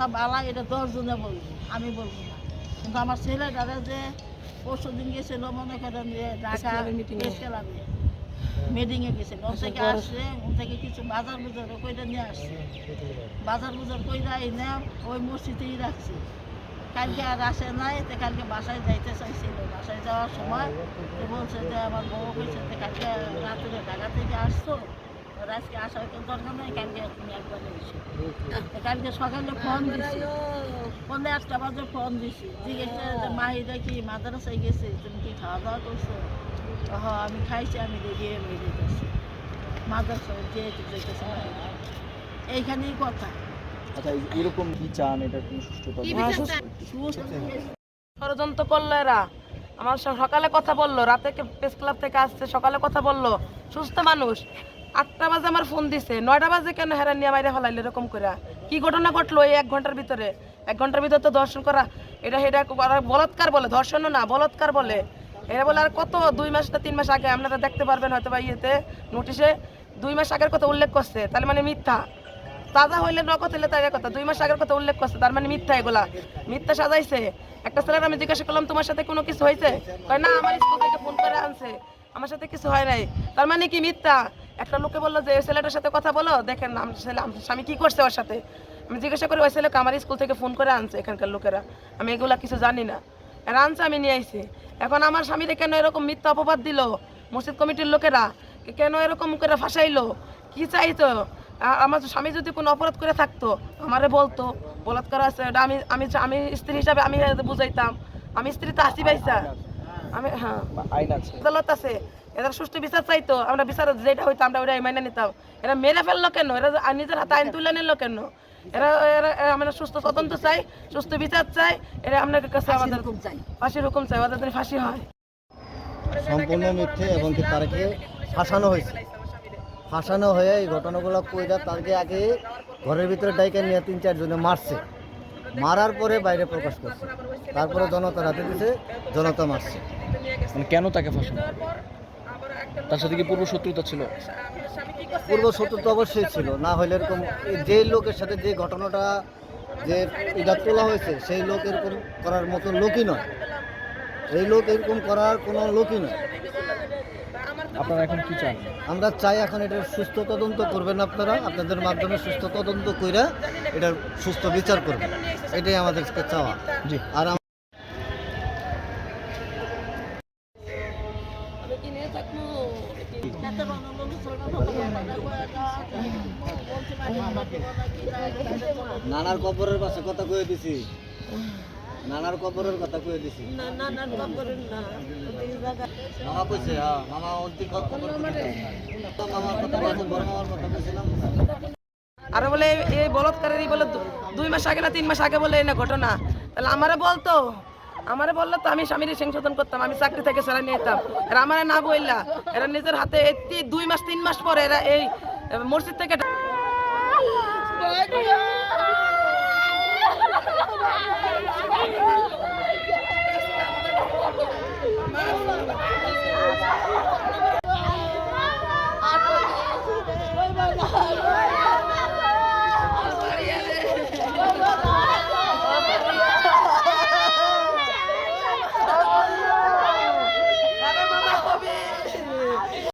না বালা এটা দশজনে বলব আমি বলব না। কিন্তু আমার ছেলে ছেলেটারা যে পরশু দিন গেছিল মনে করেন যে ঢাকা ক্লাবে মিটিংয়ে গেছিল ওর থেকে আসছে ওর থেকে কিছু বাজার বুজার কইটা নিয়ে আসছে। বাজার বুজার কইরা এনে ওই মসজিদেই রাখছে। কালকে আর আসে নাই তো কালকে বাসায় যাইতে চাইছিল। বাসায় যাওয়ার সময় তো বলছে যে আমার বউ কইছে কালকে রাত্রে ঢাকা থেকে আসছো তো আজকে আসার দরকার নেই কালকে তুমি একবার এসো। কালকে সকালে ফোন দিছি। ফোনে একটা বাজে ফোন দিছি। জিজ্ঞেস যে মাহিরা কি মাদ্রাসায় গেছে? তুমি কি খাওয়া দাওয়া করছ? হ আমি খাইছি আমি রেডি যেতেছি মাদ্রাসায় যে যেতেছে এইখানেই কথা। আচ্ছা এরকম কি চান? এটা কোনো সুস্থ ষড়যন্ত্র করল এরা। আমার সকালে কথা বলল রাতে প্রেস ক্লাব থেকে আসছে সকালে কথা বলল। সুস্থ মানুষ। আটটা বাজে আমার ফোন দিছে। নয়টা বাজে কেন হেরা নিয়ে মাইরে ফেলাইলো এরকম করে কি ঘটনা ঘটলো এই এক ঘণ্টার ভিতরে? এক ঘণ্টার ভিতরে তো দর্শন করা, এটা করা বলৎকার বলে ধর্ষণও না, বলৎকার বলে। এরা বলে আর কত, দুই মাস না তিন মাস আগে আপনারা দেখতে পারবেন হয়তো বা ইয়েতে, নোটিশে, দুই মাস আগের কথা উল্লেখ করছে তাহলে মানে মিথ্যা। তাজা হইলে নগদ হইলে তাই কথা, দুই মাস আগের কথা উল্লেখ করছে, তার মানে মিথ্যা এগুলা। মিথ্যা সাজাইছে। একটা ছেলের আমি জিজ্ঞাসা করলাম, তোমার সাথে কোনো কিছু হয়েছে কয়, না, আমার স্কুল থেকে ফোন করে আনছে। আমার সাথে কিছু হয় নাই। তার মানে কি মিথ্যা? একটা লোকে বলল যে এই ছেলেটার সাথে কথা বলো, দেখেন আমার ছেলে স্বামী কি করছে ওর সাথে? আমি জিজ্ঞাসা করি, ওই ছেলেকে আমার স্কুল থেকে ফোন করে আনছে এখানকার লোকেরা। আমি এগুলা কিছু জানি না। এরা আনছে আমি নিয়ে আইছি। এখন আমার স্বামীরে কেন এরকম মিথ্যা অপবাদ দিল? মসজিদ কমিটির লোকেরা কেন এরকম করে ফাঁসাইলো? কি চাইতো? আমার স্বামী যদি কোনো অপরাধ করে থাকতো, আমারে বলতো, বলাৎকার আছে আমি আমি আমি স্ত্রী হিসাবে আমি বুঝাইতাম। আমি স্ত্রী তো হাসি পাইছা আমি হ্যাঁ। আইন আছে। আদালত আছে। এদের সুষ্ঠু বিচার চাইতো। আমরা বিচার যেটা হইতো আমরা ওটা মেনে নিতাম। এরা মেরে ফেলল কেন? এরা নিজের হাতে আইন তুলে নিল কেন? এরা এরা এরা আমরা সুস্থ তদন্ত চাই সুস্থ বিচার চাই। এরা আপনার কাছে আমাদের ফাঁসির হুকুম চাই। যেন ফাঁসি হয়। সম্পূর্ণ মিথ্যে এবং তারকে ফাঁসানো হয়েছে। ফাঁসানো হয়ে এই ঘটনাগুলো কইরা তাকে আগে ঘরের ভিতরে ডাইকে নিয়ে তিন চারজনে মারছে। মারার পরে বাইরে প্রকাশ করছে। তারপরে জনতা রাতে দিছে জনতা মারছে। মানে কেন তাকে ফাঁসানো তার সাথে কি পূর্ব শত্রুতা ছিল? পূর্ব শত্রু তো অবশ্যই ছিল। না হলে এরকম যে লোকের সাথে যে ঘটনাটা যে এটা তোলা হয়েছে সেই লোক এরকম করার মতো লোকই নয়। এই লোক এরকম করার কোনো লোকই নয়। আপনারা এখন কি চান? আমরা চাই এখন এটার সুস্থ তদন্ত করবেন আপনারা আপনাদের মাধ্যমে সুস্থ তদন্ত কইরা এটার সুস্থ বিচার করবেন। এটাই আমাদের চাওয়া। জি। আর নানার কবরের পাশে কথা কয়ে দিছি। নানার কবরের কথা কয়ে দিছি। মামা কইছে হ্যাঁ মামা অন্তিম মামার কথা বলছে বড় মামার কথা কইছিলাম। আর বলে এই- বলৎকারেরই বলে দুই মাস আগে না তিন মাস আগে বলে এই না ঘটনা। তাহলে আমারে বলতো? আমারে বলল তো আমি স্বামীর সংশোধন করতাম আমি চাকরি থেকে সেরা নিয়ে যেতাম। আর আমারে না বললা এরা নিজের হাতে দুই মাস তিন মাস পরে এরা এই মসজিদ থেকে